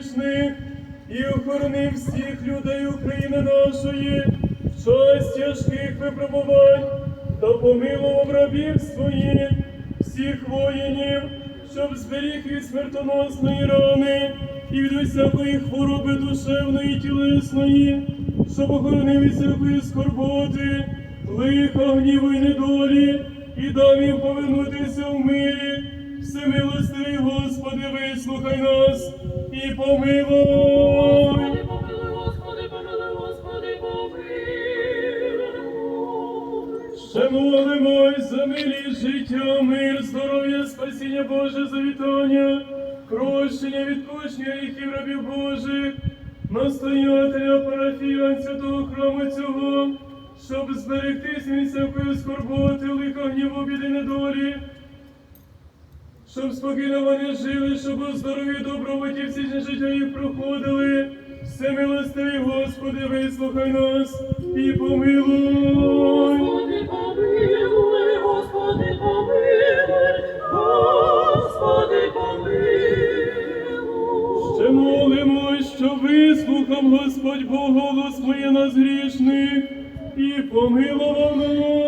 грішних і охорони всіх людей України нашої в час тяжких випробувань та помилував рабів своїх, всіх воїнів, щоб зберіг від смертоносної рани і від усякої хвороби душевної і тілесної, щоб охоронив від всякої скорботи, лиха, гніву й недолі, і дав їм повернутися в мирі. Всемилостивий Господи, вислухай нас і помилуй. Ще молимось за милість життя, мир, здоров'я, спасіння Боже, завітання, прощення, відпущення гріхів рабів Божих, настоятеля парафіян святого храму цього, щоб зберегтись від всякої скорботи, лиха гніву, біди недолі, щоб спокійно вони жили, щоб у здоров'ї добробуті всі життя їх проходили. Всемилостивий Господи, вислухай нас і помилуй. Господи, помилуй, Господи, помилуй, Господи, помилуй. Ще молимось, що вислухав Господь Бог голос моє нас грішних і помилував нас.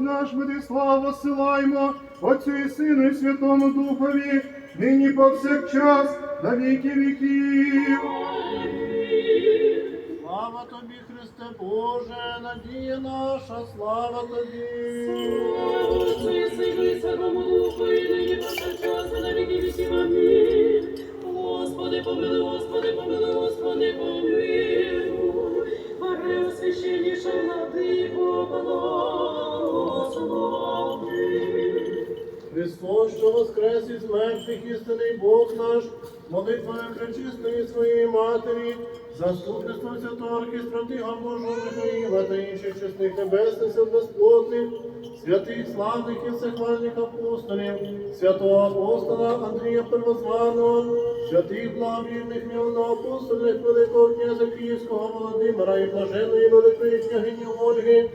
Бог наш, буде славу силаймо Отцю і Сину і Святому Духові, нині повсякчас, на віки віків. Слава тобі, Христе Боже, надія наша, слава тобі. Отцю і Сину і Святому Духу, і нині повсякчас, на віки віків. Амінь. Господи, помилуй, Господи, помилуй, Господи, істинний Бог наш, молитвою пречистої своєї Матері, заступництво святого оркестра Тига Божого Михаїла та інших чесних небесних сил безплотних, святих славних і всехвальних апостолів, святого апостола Андрія Первозваного, святих благовірних мілноапостольних Великого князя Київського Володимира і блаженої великої княгині Ольги,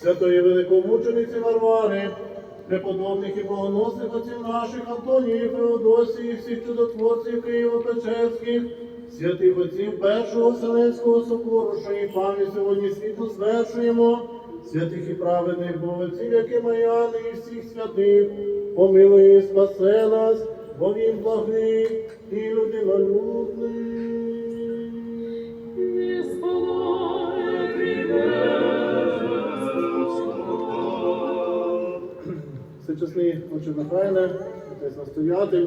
святої великомучениці Варвари, преподобних і богоносних отців наших Антонії, Феодосії, всіх чудотворців Києво-Печерських, святих отців Першого Вселенського собору, що і пам'ять сьогодні світу звершуємо, святих і праведних богоців, які Маяни і всіх святих, помилуй і спасе нас, бо він благий і людинолюбний. Всечесний Отче Михайле, отець настоятель,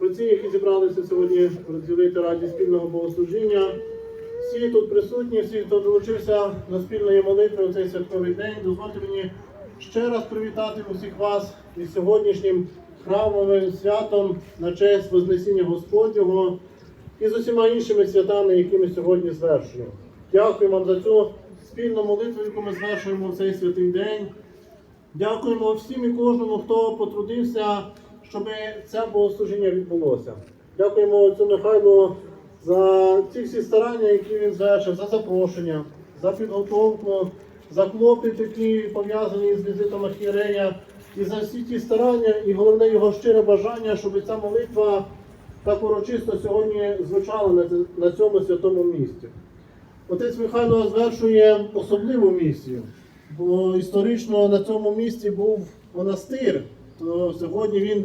отці, які зібралися сьогодні розділити раді спільного богослужіння. Всі тут присутні, всі, хто долучився до спільної молитви у цей святковий день, дозвольте мені ще раз привітати усіх вас із сьогоднішнім храмовим святом на честь Вознесіння Господнього і з усіма іншими святами, які ми сьогодні звершуємо. Дякую вам за цю спільну молитву, яку ми звершуємо в цей святий день. Дякуємо всім і кожному, хто потрудився, щоб це богослужіння відбулося. Дякуємо отцю Михайлу за ці всі старання, які він звершив, за запрошення, за підготовку, за клопіт, які пов'язані з візитом архієрея, і за всі ті старання, і головне його щире бажання, щоб ця молитва так урочисто сьогодні звучала на цьому святому місці. Отець Михайло звершує особливу місію, бо історично на цьому місці був монастир, то сьогодні він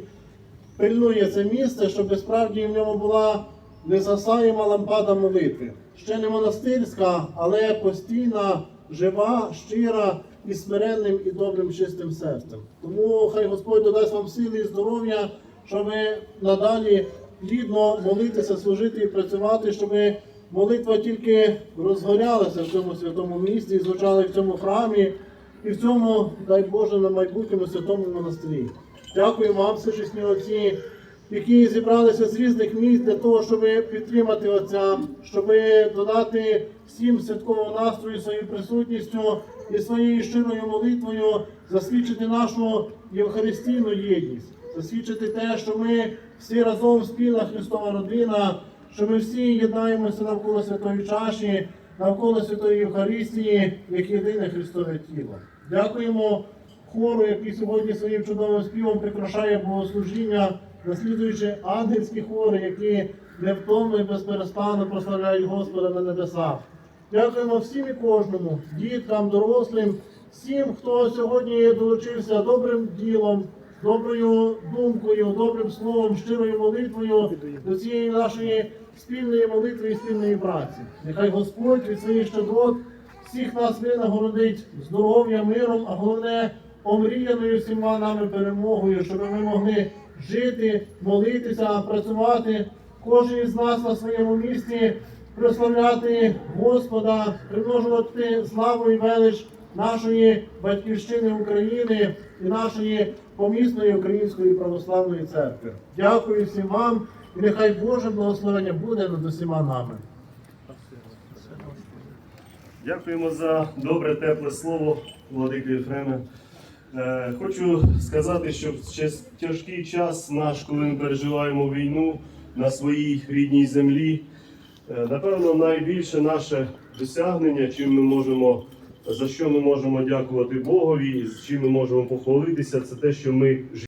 пильнує це місце, щоб справді в ньому була незасаєма лампада молитви. Ще не монастирська, але постійна, жива, щира і смиренним і добрим чистим серцем. Тому хай Господь додасть вам сили і здоров'я, щоб надалі плідно молитися, служити і працювати, щоб молитва тільки розгорялася в цьому святому місці, і звучала в цьому храмі, і в цьому, дай Боже, на майбутньому святому монастирі. Дякую вам, всечесні отці, які зібралися з різних місць для того, щоб підтримати Отця, щоб додати всім святкового настрою своєю присутністю і своєю щирою молитвою засвідчити нашу євхаристійну єдність, засвідчити те, що ми всі разом спільна Христова родина, що ми всі єднаємося навколо святої чаші, навколо святої Євхаристії, як єдине Христове тіло. Дякуємо хору, який сьогодні своїм чудовим співом прикрашає богослужіння, наслідуючи ангельські хори, які невтомно і безперестанно прославляють Господа на небесах. Дякуємо всім і кожному, діткам, дорослим, всім, хто сьогодні долучився добрим ділом, доброю думкою, добрим словом, щирою молитвою до цієї нашої спільної молитви і спільної праці. Нехай Господь від своїх щедрот всіх нас винагородить здоров'ям, миром, а головне омріяною всіма нами перемогою, щоб ми могли жити, молитися, працювати. Кожен із нас на своєму місці прославляти Господа, примножувати славу і велич нашої батьківщини України і нашої помісної української православної церкви. Дякую всім вам і нехай Боже благословення буде над усіма нами. Дякуємо за добре, тепле слово, Владико Єфреме. Е, Хочу сказати, що в тяжкий час наш, коли ми переживаємо війну на своїй рідній землі, е, напевно, найбільше наше досягнення, чим ми можемо, за що ми можемо дякувати Богові, і з чим ми можемо похвалитися, це те, що ми.